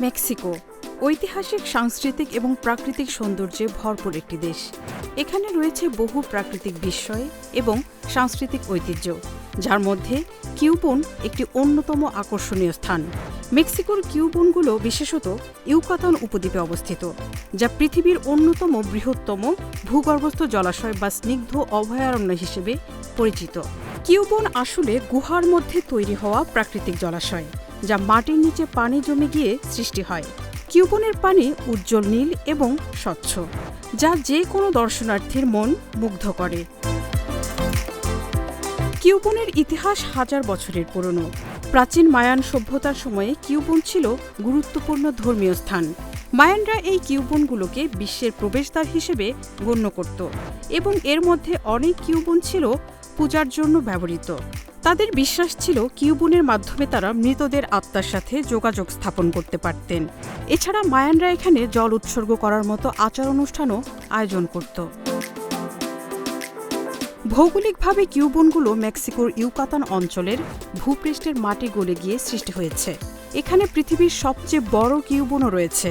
Mexico, ঐতিহাসিক, সাংস্কৃতিক এবং প্রাকৃতিক সৌন্দর্যে ভরপুর একটি দেশ। এখানে রয়েছে বহু প্রাকৃতিক বিস্ময় এবং সাংস্কৃতিক ঐতিহ্য, যার মধ্যে কিউবন একটি অন্যতম আকর্ষণীয় স্থান। মেক্সিকোর কিউবনগুলো বিশেষত ইউকাতন উপদ্বীপে অবস্থিত, যা পৃথিবীর অন্যতম বৃহত্তম ভূগর্ভস্থ জলাশয় বা স্নিগ্ধ অভয়ারণ্য হিসেবে পরিচিত। কিউবন আসলে গুহার মধ্যে তৈরি হওয়া প্রাকৃতিক জলাশয়। যা মাটির নিচে পানি জমে গিয়ে সৃষ্টি হয়। কিউবনের পানি উজ্জ্বল নীল এবং স্বচ্ছ, যা যে কোনো দর্শনার্থীর মন মুগ্ধ করে। কিউবনের ইতিহাস হাজার বছরের পুরনো। প্রাচীন মায়ান সভ্যতার সময়ে কিউবন ছিল গুরুত্বপূর্ণ ধর্মীয় স্থান। মায়ানরা এই কিউবনগুলোকে বিশ্বের প্রবেশদ্বার হিসেবে গণ্য করত এবং এর মধ্যে অনেক কিউবন ছিল পূজার জন্য ব্যবহৃত। তাদের বিশ্বাস ছিল কিউবনের মাধ্যমে তারা মৃতদের আত্মার সাথে যোগাযোগ স্থাপন করতে পারতেন। এছাড়া মায়ানরা এখানে জল উৎসর্গ করার মতো আচার অনুষ্ঠানও আয়োজন করত। ভৌগোলিকভাবে কিউবনগুলো মেক্সিকোর ইউকাতান অঞ্চলের ভূপৃষ্ঠের মাটি গলে গিয়ে সৃষ্টি হয়েছে। এখানে পৃথিবীর সবচেয়ে বড় কিউবনও রয়েছে,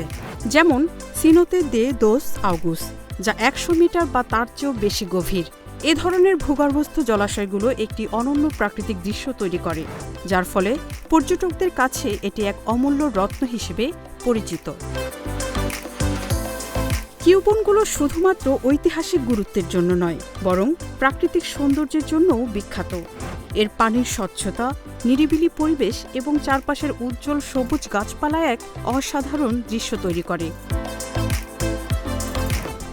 যেমন সিনোতে দে দোস আউগুস, যা একশো মিটার বা তার চেয়েও বেশি গভীর। এ ধরনের ভূগর্ভস্থ জলাশয়গুলো একটি অনন্য প্রাকৃতিক দৃশ্য তৈরি করে, যার ফলে পর্যটকদের কাছে এটি এক অমূল্য রত্ন হিসেবে পরিচিত। কিউবনগুলো শুধুমাত্র ঐতিহাসিক গুরুত্বের জন্য নয়, বরং প্রাকৃতিক সৌন্দর্যের জন্যও বিখ্যাত। এর পানির স্বচ্ছতা, নিরিবিলি পরিবেশ এবং চারপাশের উজ্জ্বল সবুজ গাছপালা এক অসাধারণ দৃশ্য তৈরি করে।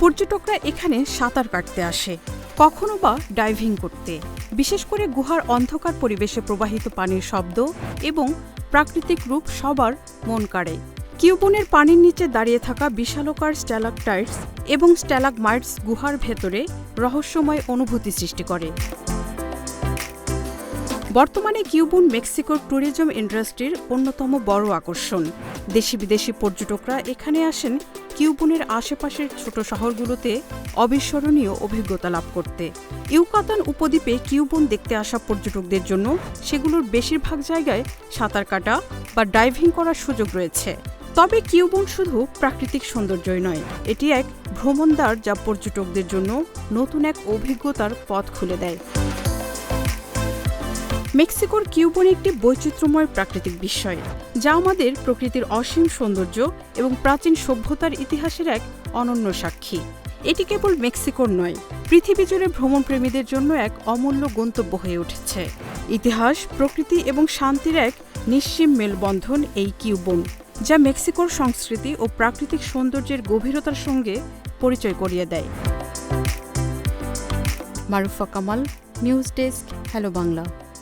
পর্যটকরা এখানে সাঁতার কাটতে আসে কখনো বা ডাইভিং করতে। বিশেষ করে গুহার অন্ধকার পরিবেশে প্রবাহিত পানির শব্দ এবং প্রাকৃতিক রূপ সবার মন কাড়ে। কিউবনের পানির নিচে দাঁড়িয়ে থাকা বিশালকার স্ট্যালাকটাইটস এবং স্ট্যালাগমাইটস গুহার ভেতরে রহস্যময় অনুভূতি সৃষ্টি করে। বর্তমানে কিউবন মেক্সিকোর ট্যুরিজম ইন্ডাস্ট্রির অন্যতম বড় আকর্ষণ। দেশি বিদেশি পর্যটকরা এখানে আসেন কিউবনের আশেপাশের ছোট শহরগুলোতে অবিস্মরণীয় অভিজ্ঞতা লাভ করতে। ইউকাতান উপদ্বীপে কিউবন দেখতে আসা পর্যটকদের জন্য সেগুলোর বেশিরভাগ জায়গায় সাঁতার কাটা বা ডাইভিং করার সুযোগ রয়েছে। তবে কিউবন শুধু প্রাকৃতিক সৌন্দর্যই নয়, এটি এক ভ্রমণদ্বার যা পর্যটকদের জন্য নতুন এক অভিজ্ঞতার পথ খুলে দেয়। মেক্সিকোর কিউবন একটি বৈচিত্র্যময় প্রাকৃতিক বিস্ময়, যা আমাদের প্রকৃতির অসীম সৌন্দর্য এবং প্রাচীন সভ্যতার ইতিহাসের এক অনন্য সাক্ষী। এটি কেবল মেক্সিকোর নয়, পৃথিবী জুড়ে ভ্রমণপ্রেমীদের জন্য এক অমূল্য গন্তব্য হয়ে উঠেছে। ইতিহাস, প্রকৃতি এবং শান্তির এক নিঃসীম মেলবন্ধন এই কিউবন, যা মেক্সিকোর সংস্কৃতি ও প্রাকৃতিক সৌন্দর্যের গভীরতার সঙ্গে পরিচয় করিয়ে দেয়। Marufa Kamal, news desk, hello Bangla.